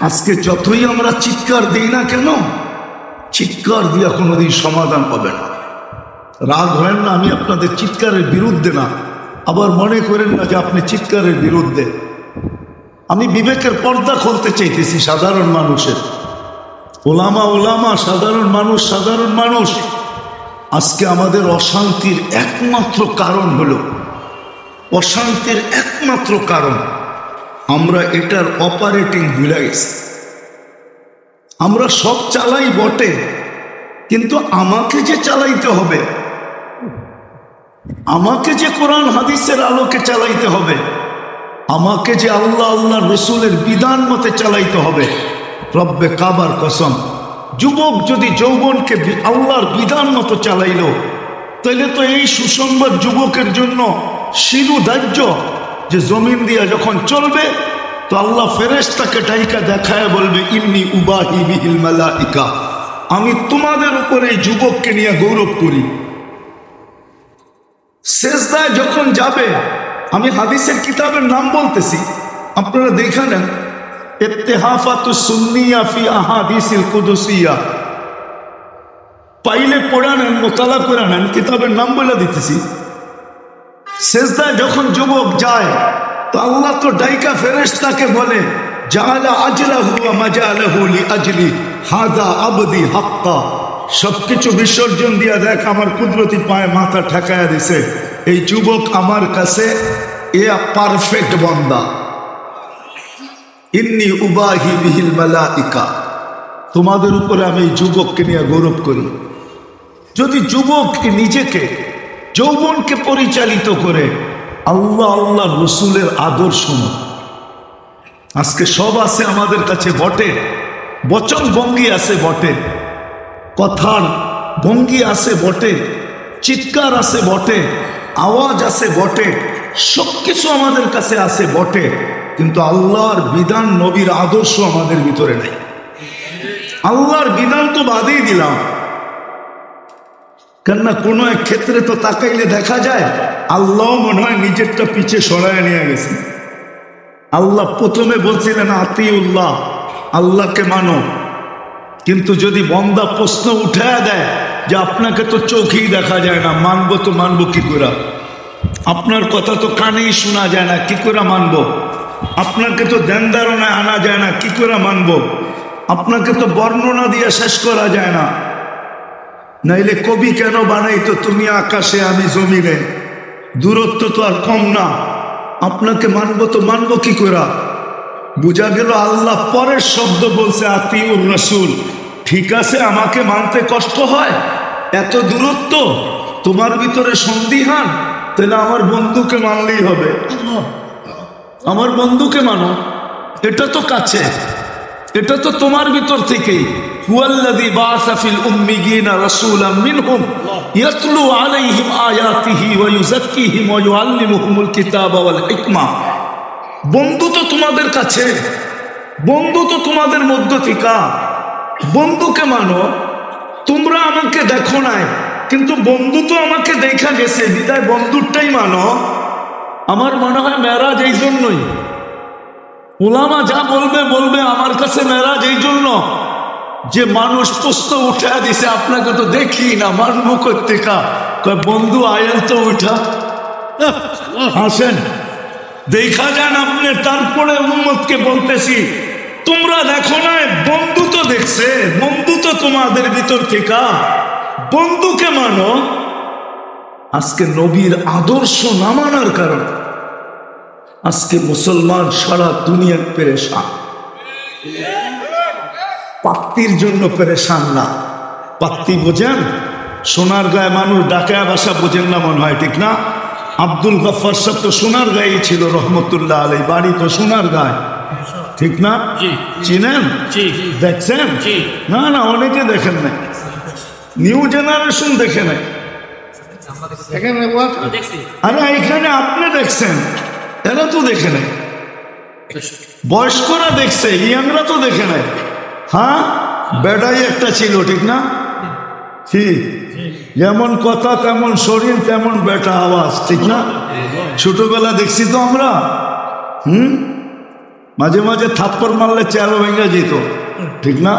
আজকে যতই আমরা চিৎকার দিই না কেন, চিৎকার দিয়া কোনোদিন সমাধান হবে না। রাগ হয় না আমি আপনাদের চিৎকারের বিরুদ্ধে না, আবার মনে করেন না যে আপনি চিৎকারের বিরুদ্ধে। আমি বিবেকের পর্দা খুলতে চাইতেছি সাধারণ মানুষের। ওলামা ওলামা, সাধারণ মানুষ সাধারণ মানুষ। আজকে আমাদের অশান্তির একমাত্র কারণ হলো, অশান্তির একমাত্র কারণ আমরা এটার অপারেটিং ভুলে আমরা সব চালাই বটে, কিন্তু আমাকে যে চালাইতে হবে? আমাকে যে কোরআন হাদিসের আলোকে চালাইতে হবে? আমাকে যে আল্লাহ আল্লাহ রসুলের বিধান মতে চালাইতে হবে? রব্বে কাবার কসম, যুবক যদি যৌবনকে আল্লাহর বিধান মতো চালাইল তাহলে তো এই সুসংবাদ যুবকের জন্য শিরু দাহ্য যে জমিন দিয়া যখন চলবে, তো আল্লাহ ফেরেশতাকে ডাইকা দেখায় বলবে ইমনি উবাহি বিহিল মালাইকা। আমি তোমাদের উপরে এই যুবককে নিয়ে গৌরব করি। শেষদায় যখন যাবে, আমি হাদিসের কিতাবের নাম বলতেছি, আপনারা দেখে নেন পাইলে পড়া নেন, মোতালা করে নেন, কিতাবের নাম বলে দিতেছি। শেষদায় যখন যুবক যায়, তো আল্লাহ তো ডাইকা ফেরেস তাকে বলে জালা আজলা হুয়া মাজা আলহুলি আজলি হাদা আবদি হাক্কা। সবকিছু বিসর্জন দিয়া দেখ, আমার কুদরতি পায়ে মাথা ঠেকায়া দিছে। এই যুবক আমার কাছে এ পারফেক্ট বন্দা। ইন্নি উবাহি বিহিল মালাইকা। তোমাদের উপরে আমি যুবককে নিয়ে গৌরব করি। যদি যুবক নিজেকে যৌবনকে পরিচালিত করে আল্লাহ আল্লাহ রসুলের আদর্শ আজকে সব আছে আমাদের কাছে বটে, বচন ভঙ্গি আছে বটে, কথার ভঙ্গি আছে বটে, চিৎকার আছে বটে, আওয়াজ আছে বটে সব কিছু আমাদের কাছে আছে বটে, কিন্তু আল্লাহর বিধান নবীর আদর্শ আমাদের ভিতরে নেই। আল্লাহর বিধান তো বাদেই দিলাম। কেননা কোনো এক ক্ষেত্রে তো তাকাইলে দেখা যায়, আল্লাহ মনে হয় নিজেরটা পিছে সরায় নিয়ে গেছে। আল্লাহ প্রথমে বলছিলেন, আতিউল্লাহ, আল্লাহকে মানো। কিন্তু যদি বন্দা প্রশ্ন উঠায় দেয় যে আপনাকে তো চোখেই দেখা যায় না, মানবো তো মানবো কি করে আপনার কথা তো কানেই শোনা যায় না, কি করে মানবো? আপনাকে তো ধ্যান ধারণায় আনা যায় না, কি করে মানবো? আপনাকে তো বর্ণনা দিয়ে শেষ করা যায় না। নাইলে কবি কেন বানাইতো তুমি আকাশে, আমি জমিনে? দূরত্ব তো আর কম না। আপনাকে মানবো তো মানবো কি করা বোঝা গেল আল্লাহ পরের শব্দ বলছে, আতিউর রসুল, ঠিক আছে, আমাকে মানতে কষ্ট হয়? এত দূরত্ব? তোমার ভিতরে সন্দিহান? তাহলে আমার বন্ধুকে মানলেই হবে। আমার বন্ধুকে মানো। এটা তো কাছে। এটা তো তোমার ভিতর থেকেই। ফিল উম্মিয়িনা রাসূলাম মিনহুম ইয়াতলু আলাইহিম আয়াতিহি ওয়া ইউযাক্কিহিম ওয়া ইউআল্লিমুহুমুল কিতাবা ওয়াল হিকমা। বন্ধু তো তোমাদের কাছে, বন্ধু তো তোমাদের মধ্য থেকে। বন্ধুকে মানো, তোমরা আমাকে দেখো নাই, কিন্তু বন্ধু তো আমাকে দেখা গেছে, বিদায় বন্ধুরটাই মানো। আমার মনে হয় মেরাজ এই জন্যই ওলামা যা বলবে বলবে, আমার কাছে মেরাজ এই জন্য যে মানুষ প্রশ্ন উঠা দিছে, আপনাকে তো দেখি না, মানবো করতে বন্ধু আয়েন তো উঠা। আসেন দেখা যান আপনি, তারপরে উম্মতকে বলতেছি, তোমরা দেখো না, বন্ধু তো দেখছে, বন্ধু তো তোমাদের ভিতর থেকে। বন্ধুকে মানো। আজকে নবীর আদর্শ না মানার কারণ, আজকে মুসলমান সারা দুনিয়ার পেরেশান। পাত্তির জন্য পেরেশান না। পাত্তি বোঝেন? সোনার গায়ে মানুষ ডাকায় বাসা বোঝেন না মনে হয় ঠিক না? আব্দুল গফার সাহেব তো সোনার গায়ে ছিল রহমতুল্লাহ আলাই বাড়ি তো সোনার গায়ে। ঠিক না? চিনেন? জি। দেখছেন? না না অনেকে দেখেন নাই। নিউ জেনারেশন দেখে নাই। আরে এখানে আপনি দেখছেন। এরা তো দেখে নাই। বয়স্করা দেখছে ইয়াংরা তো দেখে নাই। হ্যাঁ? বেড়াই একটা ছিল, ঠিক না? ঠিক যেমন কথা, তেমন শরীর, তেমন বেটা আওয়াজ, ঠিক না? ছোটবেলা দেখছি তো আমরা। হুম? মাঝে মাঝে থাপ্পর মারলে চেয়ারও ভেঙে যেত, ঠিক না?